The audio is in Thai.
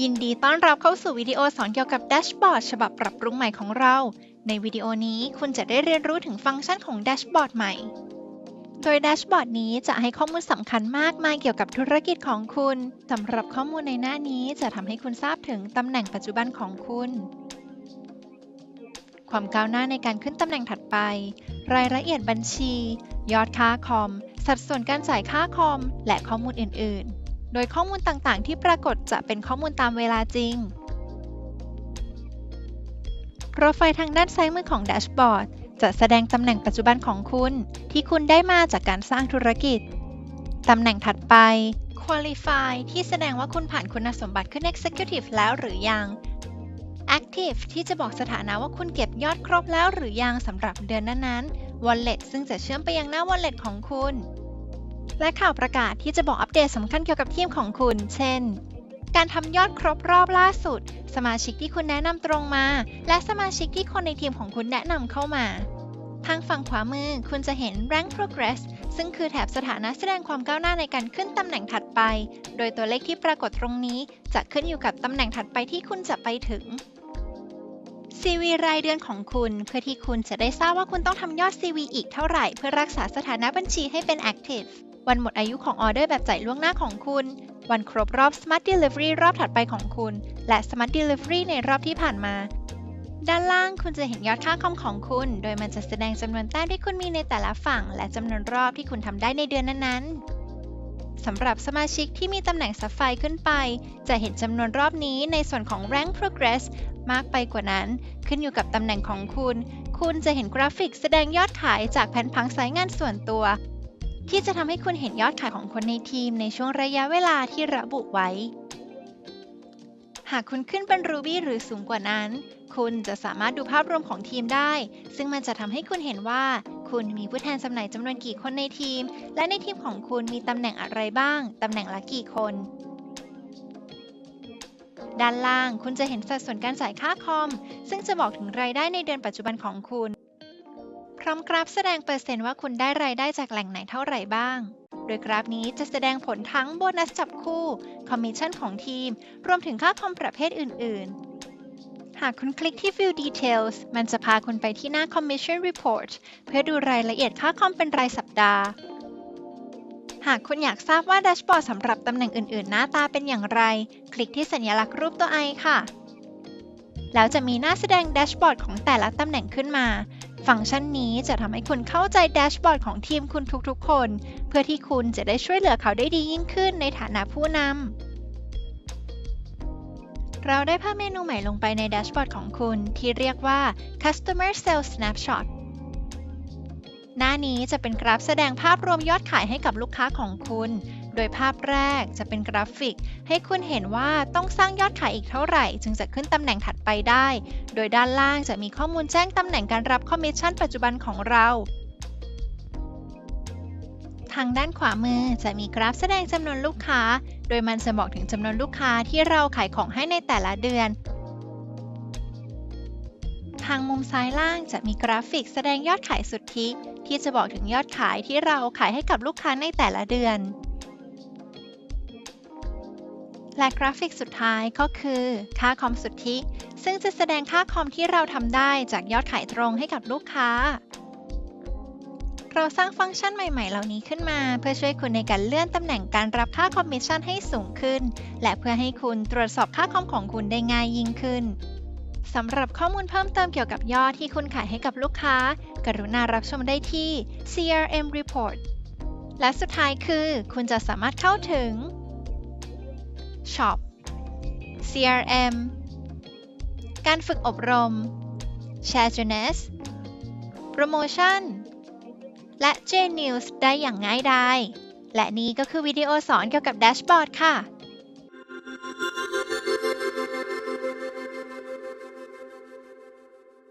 ยินดีต้อนรับเข้าสู่วิดีโอสอนเกี่ยวกับแดชบอร์ดฉบับปรับปรุงใหม่ของเรา ในวิดีโอนี้คุณจะได้เรียนรู้ถึงฟังก์ชันของแดชบอร์ดใหม่ โดยแดชบอร์ดนี้จะให้ข้อมูลสำคัญมากมายเกี่ยวกับธุรกิจของคุณสำหรับข้อมูลในหน้านี้จะทำให้คุณทราบถึงตำแหน่งปัจจุบันของคุณ ความก้าวหน้าในการขึ้นตำแหน่งถัดไป รายละเอียดบัญชี ยอดค่าคอม สัดส่วนการจ่ายค่าคอม และข้อมูลอื่น ๆ โดยข้อมูลต่างๆ ที่ปรากฏจะเป็นข้อมูลตามเวลาจริง โปรไฟล์ทางด้านซ้ายมือของแดชบอร์ดจะแสดงตำแหน่งปัจจุบันของคุณ ที่คุณได้มาจากการสร้างธุรกิจ ตำแหน่งถัดไป Qualify ที่แสดงว่าคุณผ่านคุณสมบัติขึ้น Executive แล้วหรือยัง Active ที่จะบอกสถานะว่าคุณเก็บยอดครบแล้วหรือยังสำหรับเดือนนั้นๆ Wallet ซึ่งจะเชื่อมไปยังหน้า Wallet ของคุณ และข่าวประกาศที่จะบอกอัปเดตสำคัญเกี่ยวกับทีมของคุณ เช่น การทำยอดครบรอบล่าสุด สมาชิกที่คุณแนะนำตรงมา และสมาชิกที่คนในทีมของคุณแนะนำเข้ามา ทางฝั่งขวามือคุณจะเห็น Rank Progress ซึ่งคือแถบสถานะแสดงความก้าวหน้าในการขึ้นตำแหน่งถัดไป โดยตัวเลขที่ปรากฏตรงนี้ จะขึ้นอยู่กับตำแหน่งถัดไปที่คุณจะไปถึง CV รายเดือนของคุณ เพื่อที่คุณจะได้ทราบว่าคุณต้องทำยอด CV อีกเท่าไหร่ เพื่อรักษาสถานะบัญชีให้เป็น Active วันหมดอายุของออเดอร์แบบจ่ายล่วงหน้าของคุณ วันครบรอบ Smart Delivery รอบถัดไปของคุณ และ Smart Delivery ในรอบที่ผ่านมา ด้านล่างคุณจะเห็นยอดค่าคอมของคุณ โดยมันจะแสดงจำนวนแต้มที่คุณมีในแต่ละฝั่ง และจำนวนรอบที่คุณทำได้ในเดือนนั้นๆ สำหรับสมาชิกที่มีตำแหน่งซับไฟขึ้นไป จะเห็นจำนวนรอบนี้ในส่วนของ Rank Progress มากไปกว่านั้น ขึ้นอยู่กับตำแหน่งของคุณ คุณจะเห็นกราฟิกแสดงยอดขายจากแผนผังสายงานส่วนตัว ที่จะทำให้คุณเห็นยอดขายของคนในทีมในช่วงระยะเวลาที่ระบุไว้ หากคุณขึ้นเป็น Ruby หรือสูงกว่านั้น คุณจะสามารถดูภาพรวมของทีมได้ ซึ่งมันจะทำให้คุณเห็นว่า คุณมีผู้แทนจำหน่ายจำนวนกี่คนในทีม และในทีมของคุณมีตำแหน่งอะไรบ้าง ตำแหน่งละกี่คน ด้านล่างคุณจะเห็นสัดส่วนการจ่ายค่าคอม ซึ่งจะบอกถึงรายได้ในเดือนปัจจุบันของคุณ พร้อมกราฟแสดงเปอร์เซ็นต์ว่าคุณได้รายได้จากแหล่งไหนเท่าไหร่บ้าง โดยกราฟนี้จะแสดงผลทั้งโบนัสจับคู่ คอมมิชชั่นของทีม รวมถึงค่าคอมประเภทอื่น ๆ หากคุณคลิกที่ View Details มันจะพาคุณไปที่หน้า Commission Report เพื่อดูรายละเอียดค่าคอมเป็นรายสัปดาห์ หากคุณอยากทราบว่าแดชบอร์ดสำหรับตำแหน่งอื่น ๆ หน้าตาเป็นอย่างไร คลิกที่สัญลักษณ์รูปตัว i ค่ะ แล้วจะมีหน้าแสดงแดชบอร์ดของแต่ละตำแหน่งขึ้นมา ฟังก์ชันนี้จะทำให้คุณเข้าใจแดชบอร์ดของทีมคุณทุกๆ คน เพื่อที่คุณจะได้ช่วยเหลือเขาได้ดียิ่งขึ้นในฐานะผู้นำ เราได้เพิ่มเมนูใหม่ลงไปในแดชบอร์ดของคุณ ที่เรียกว่า Customer Sales Snapshot หน้านี้จะเป็นกราฟแสดงภาพรวมยอดขายให้กับลูกค้าของคุณ โดยภาพแรกจะเป็นกราฟิก ให้คุณเห็นว่าต้องสร้างยอดขายอีกเท่าไหร่ จึงจะขึ้นตำแหน่งถัดไปได้ โดยด้านล่างจะมีข้อมูลแจ้งตำแหน่งการรับคอมมิชชั่นปัจจุบันของเรา ทางด้านขวามือจะมีกราฟแสดงจำนวนลูกค้า ดยมันจะบอกถึงจำนวนลูกค้าที่เราขายของให้ในแต่ละเดือน ทางมุมซ้ายล่างจะมีกราฟิกแสดงยอดขายสุทธิ ที่จะบอกถึงยอดขายที่เราขายให้กับลูกค้าในแต่ละเดือน และกราฟิกสุดท้ายก็คือ ค่าคอมสุทธิ ซึ่งจะแสดงค่าคอมที่เราทำได้จากยอดขายตรงให้กับลูกค้า เราสร้างฟังก์ชันใหม่ๆ เหล่านี้ขึ้นมา เพื่อช่วยคุณในการเลื่อนตำแหน่งการรับค่าคอมมิชชั่นให้สูงขึ้น และเพื่อให้คุณตรวจสอบค่าคอมของคุณได้ง่ายยิ่งขึ้นสำหรับข้อมูลเพิ่มเติมเกี่ยวกับยอดที่คุณขายให้กับลูกค้า กรุณารับชมได้ที่ CRM Report และสุดท้ายคือ คุณจะสามารถเข้าถึง Shop CRM การฝึกอบรม Share Journals โปรโมชั่น และ JNews ได้อย่างง่ายดาย และนี่ก็คือวิดีโอสอนเกี่ยวกับแดชบอร์ดค่ะ